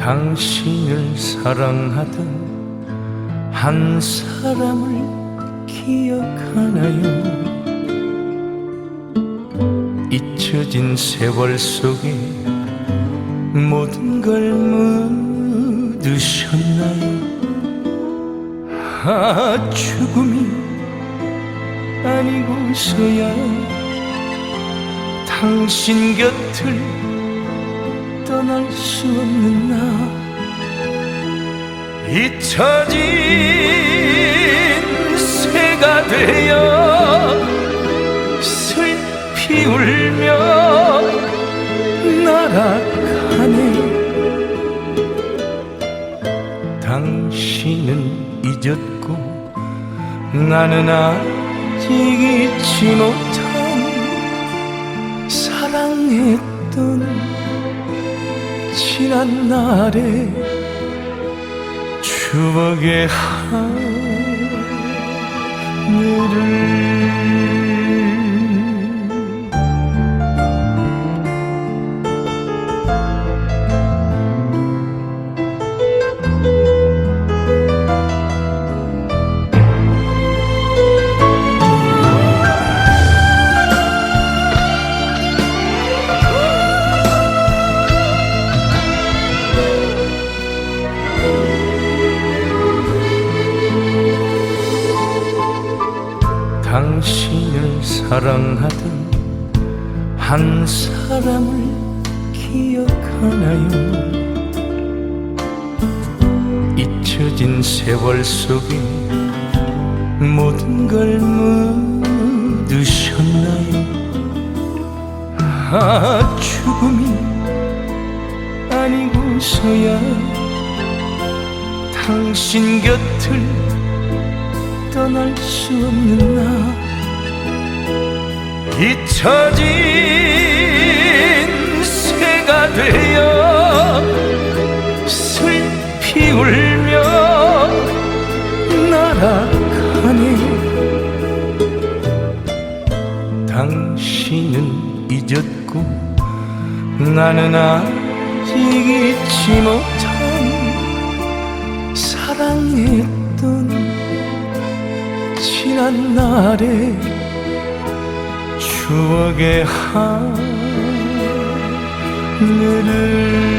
당신을 사랑하던 한 사람을 기억하나요? 잊혀진 세월 속에 모든 걸 묻으셨나요? 아 죽음이 아니고서야 당신 곁을 떠날 수 없는 나. 잊혀진 새가 되어 슬피 울며 날아가네. 당신은 잊었고 나는 아직 잊지 못한 사랑했던 지난 날의 추억의 하늘을 당신을 사랑하던 한 사람을 기억하나요? 잊혀진 세월 속에 모든 걸 묻으셨나요? 아 죽음이 아니고서야 당신 곁을 떠날 수 없는 나. 잊혀진 새가 되어 슬피 울며 날아가네. 당신은 잊었고 나는 아직 잊지 못한 사랑했던 지난 날의 추억의 하늘을